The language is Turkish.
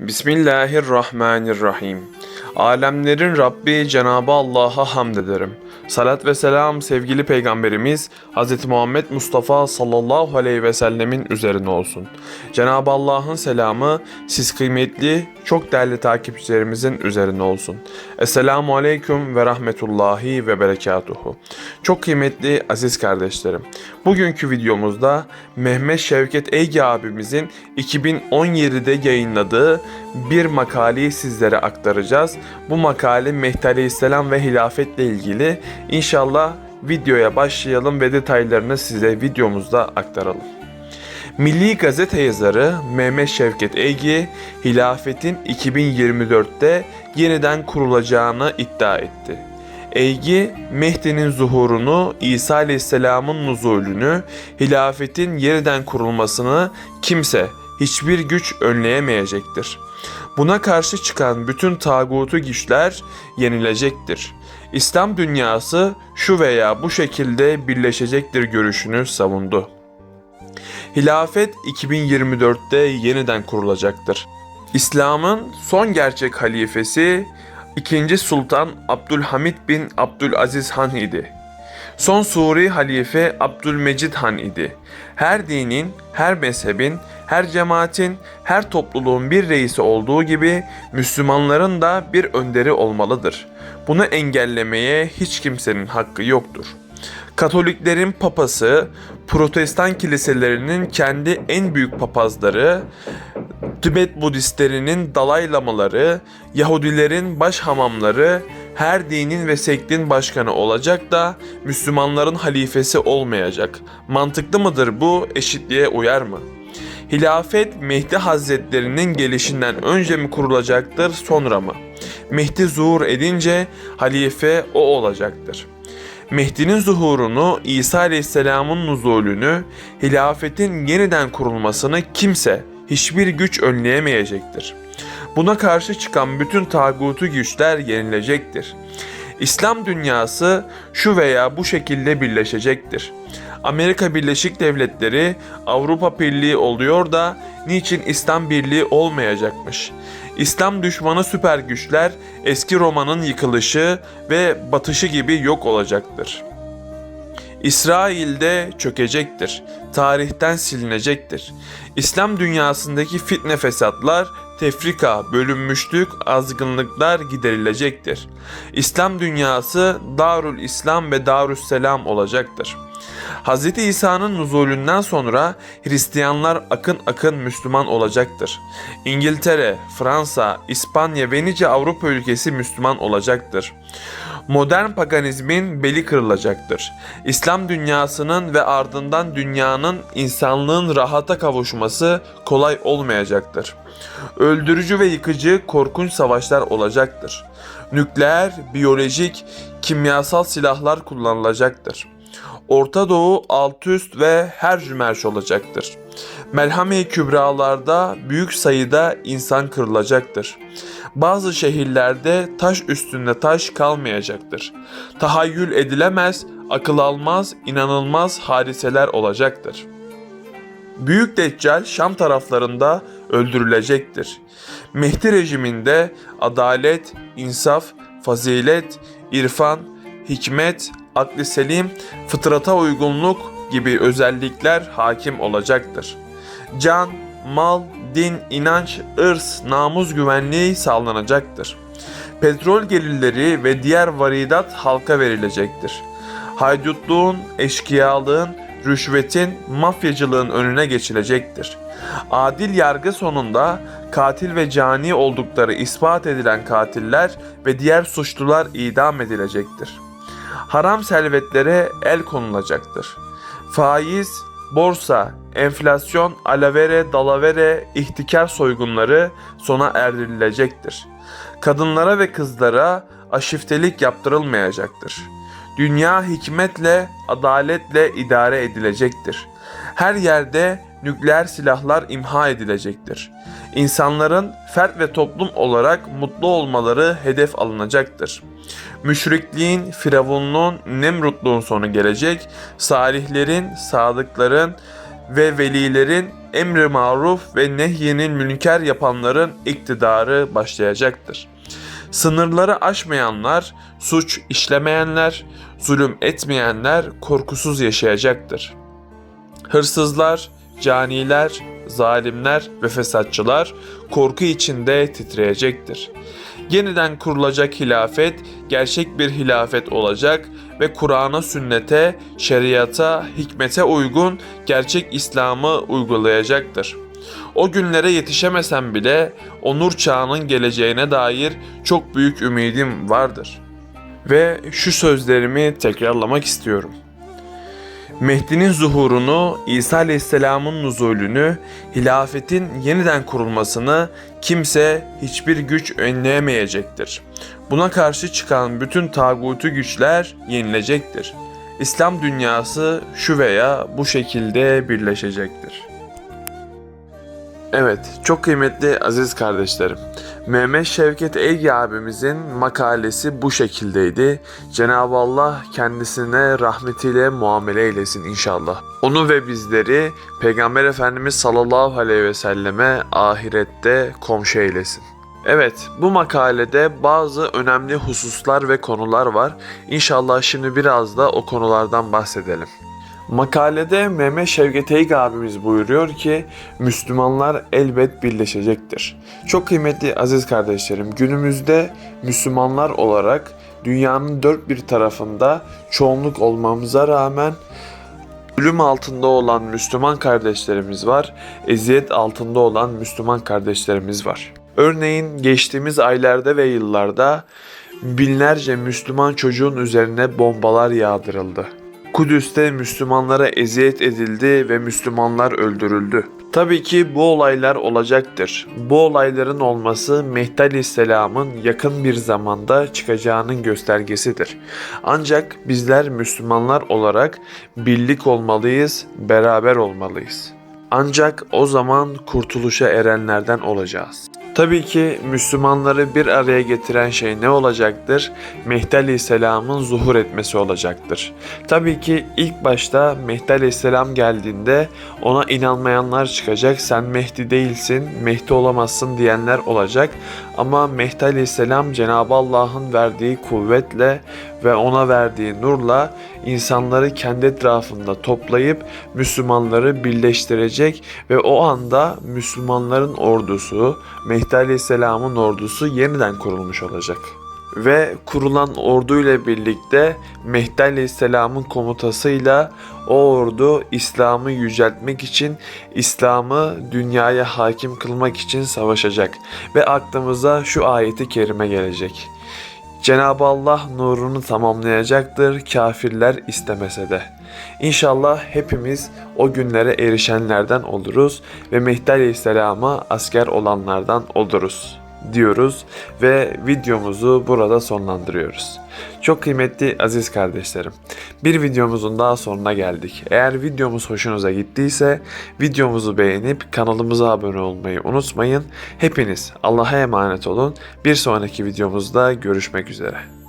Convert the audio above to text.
Bismillahirrahmanirrahim. Alemlerin Rabbi Cenabı Allah'a hamd ederim. Salat ve selam sevgili peygamberimiz Hz. Muhammed Mustafa sallallahu aleyhi ve sellemin üzerine olsun. Cenabı Allah'ın selamı siz kıymetli, çok değerli takipçilerimizin üzerine olsun. Esselamu aleyküm ve rahmetullahi ve berekatuhu. Çok kıymetli aziz kardeşlerim. Bugünkü videomuzda Mehmet Şevket Eygi abimizin 2017'de yayınladığı bir makaleyi sizlere aktaracağız. Bu makale Mehdi Aleyhisselam ve hilafetle ilgili. İnşallah videoya başlayalım ve detaylarını size videomuzda aktaralım. Milli Gazete yazarı Mehmet Şevket Eygi, hilafetin 2024'te yeniden kurulacağını iddia etti. Eygi, Mehdi'nin zuhurunu, İsa Aleyhisselam'ın nuzulünü, hilafetin yeniden kurulmasını kimse, hiçbir güç önleyemeyecektir. Buna karşı çıkan bütün tağutu güçler yenilecektir. İslam dünyası şu veya bu şekilde birleşecektir görüşünü savundu. Hilafet 2024'te yeniden kurulacaktır. İslam'ın son gerçek halifesi 2. Sultan Abdülhamid bin Abdülaziz Han idi. Son Suri halife Abdülmecid Han idi. Her dinin, her mezhebin, her cemaatin, her topluluğun bir reisi olduğu gibi Müslümanların da bir önderi olmalıdır. Bunu engellemeye hiç kimsenin hakkı yoktur. Katoliklerin papası, Protestan kiliselerinin kendi en büyük papazları, Tibet Budistlerinin dalay lamaları, Yahudilerin baş hamamları, her dinin ve sektin başkanı olacak da Müslümanların halifesi olmayacak. Mantıklı mıdır bu? Eşitliğe uyar mı? Hilafet Mehdi Hazretlerinin gelişinden önce mi kurulacaktır, sonra mı? Mehdi zuhur edince halife o olacaktır. Mehdi'nin zuhurunu, İsa Aleyhisselam'ın nuzulünü, hilafetin yeniden kurulmasını kimse, hiçbir güç önleyemeyecektir. Buna karşı çıkan bütün tağutu güçler yenilecektir. İslam dünyası şu veya bu şekilde birleşecektir. Amerika Birleşik Devletleri Avrupa Birliği oluyor da niçin İslam Birliği olmayacakmış? İslam düşmanı süper güçler eski Roma'nın yıkılışı ve batışı gibi yok olacaktır. İsrail'de çökecektir. Tarihten silinecektir. İslam dünyasındaki fitne fesatlar, tefrika, bölünmüşlük, azgınlıklar giderilecektir. İslam dünyası Darül İslam ve Darüsselam olacaktır. Hz. İsa'nın nuzulünden sonra Hristiyanlar akın akın Müslüman olacaktır. İngiltere, Fransa, İspanya ve nice Avrupa ülkesi Müslüman olacaktır. Modern paganizmin beli kırılacaktır. İslam dünyasının ve ardından dünyanın insanlığın rahata kavuşması kolay olmayacaktır. Öldürücü ve yıkıcı korkunç savaşlar olacaktır. Nükleer, biyolojik, kimyasal silahlar kullanılacaktır. Orta Doğu alt üst ve her cümerş olacaktır. Melhame-i Kübralarda büyük sayıda insan kırılacaktır. Bazı şehirlerde taş üstünde taş kalmayacaktır. Tahayyül edilemez, akıl almaz, inanılmaz hadiseler olacaktır. Büyük Deccal Şam taraflarında öldürülecektir. Mehdi rejiminde adalet, insaf, fazilet, irfan, hikmet, akli selim, fıtrata uygunluk gibi özellikler hakim olacaktır. Can, mal, din, inanç, ırs, namus güvenliği sağlanacaktır. Petrol gelirleri ve diğer varidat halka verilecektir. Haydutluğun, eşkıyalığın, rüşvetin, mafyacılığın önüne geçilecektir. Adil yargı sonunda katil ve cani oldukları ispat edilen katiller ve diğer suçlular idam edilecektir. Haram servetlere el konulacaktır. Faiz, borsa, enflasyon, alavere, dalavere, ihtikar soygunları sona erdirilecektir. Kadınlara ve kızlara aşiftelik yaptırılmayacaktır. Dünya hikmetle, adaletle idare edilecektir. Her yerde nükleer silahlar imha edilecektir. İnsanların fert ve toplum olarak mutlu olmaları hedef alınacaktır. Müşrikliğin, firavunluğun, nemrutluğun sonu gelecek, salihlerin, sadıkların, ve velilerin emri maruf ve nehyinin münker yapanların iktidarı başlayacaktır. Sınırları aşmayanlar, suç işlemeyenler, zulüm etmeyenler korkusuz yaşayacaktır. Hırsızlar, caniler, zalimler ve fesatçılar korku içinde titreyecektir. Yeniden kurulacak hilafet gerçek bir hilafet olacak ve Kur'an'a, sünnete, şeriata, hikmete uygun gerçek İslam'ı uygulayacaktır. O günlere yetişemesem bile o nur çağının geleceğine dair çok büyük ümidim vardır. Ve şu sözlerimi tekrarlamak istiyorum. Mehdi'nin zuhurunu, İsa Aleyhisselam'ın nuzulünü, hilafetin yeniden kurulmasını kimse hiçbir güç önleyemeyecektir. Buna karşı çıkan bütün tağutu güçler yenilecektir. İslam dünyası şu veya bu şekilde birleşecektir. Evet, çok kıymetli aziz kardeşlerim. Mehmet Şevket Ege abimizin makalesi bu şekildeydi. Cenab-ı Allah kendisine rahmetiyle muamele eylesin inşallah. Onu ve bizleri Peygamber Efendimiz sallallahu aleyhi ve selleme ahirette komşu eylesin. Evet, bu makalede bazı önemli hususlar ve konular var. İnşallah şimdi biraz da o konulardan bahsedelim. Makalede Mehmet Şevket Eyg abimiz buyuruyor ki Müslümanlar elbet birleşecektir. Çok kıymetli aziz kardeşlerim günümüzde Müslümanlar olarak dünyanın dört bir tarafında çoğunluk olmamıza rağmen ölüm altında olan Müslüman kardeşlerimiz var, eziyet altında olan Müslüman kardeşlerimiz var. Örneğin geçtiğimiz aylarda ve yıllarda binlerce Müslüman çocuğun üzerine bombalar yağdırıldı. Kudüs'te Müslümanlara eziyet edildi ve Müslümanlar öldürüldü. Tabii ki bu olaylar olacaktır. Bu olayların olması Mehdi Aleyhisselam'ın yakın bir zamanda çıkacağının göstergesidir. Ancak bizler Müslümanlar olarak birlik olmalıyız, beraber olmalıyız. Ancak o zaman kurtuluşa erenlerden olacağız. Tabii ki Müslümanları bir araya getiren şey ne olacaktır? Mehdi Aleyhisselam'ın zuhur etmesi olacaktır. Tabii ki ilk başta Mehdi Aleyhisselam geldiğinde ona inanmayanlar çıkacak. Sen Mehdi değilsin, Mehdi olamazsın diyenler olacak. Ama Mehdi Aleyhisselam Cenab-ı Allah'ın verdiği kuvvetle ve ona verdiği nurla insanları kendi etrafında toplayıp Müslümanları birleştirecek ve o anda Müslümanların ordusu, Mehdi Aleyhisselam'ın ordusu yeniden kurulmuş olacak. Ve kurulan orduyla birlikte Mehdi Aleyhisselam'ın komutasıyla o ordu İslam'ı yüceltmek için, İslam'ı dünyaya hakim kılmak için savaşacak. Ve aklımıza şu ayeti kerime gelecek. Cenab-ı Allah nurunu tamamlayacaktır kafirler istemese de. İnşallah hepimiz o günlere erişenlerden oluruz ve Mehdi Aleyhisselam'a asker olanlardan oluruz diyoruz ve videomuzu burada sonlandırıyoruz. Çok kıymetli aziz kardeşlerim. Bir videomuzun daha sonuna geldik. Eğer videomuz hoşunuza gittiyse videomuzu beğenip kanalımıza abone olmayı unutmayın. Hepiniz Allah'a emanet olun. Bir sonraki videomuzda görüşmek üzere.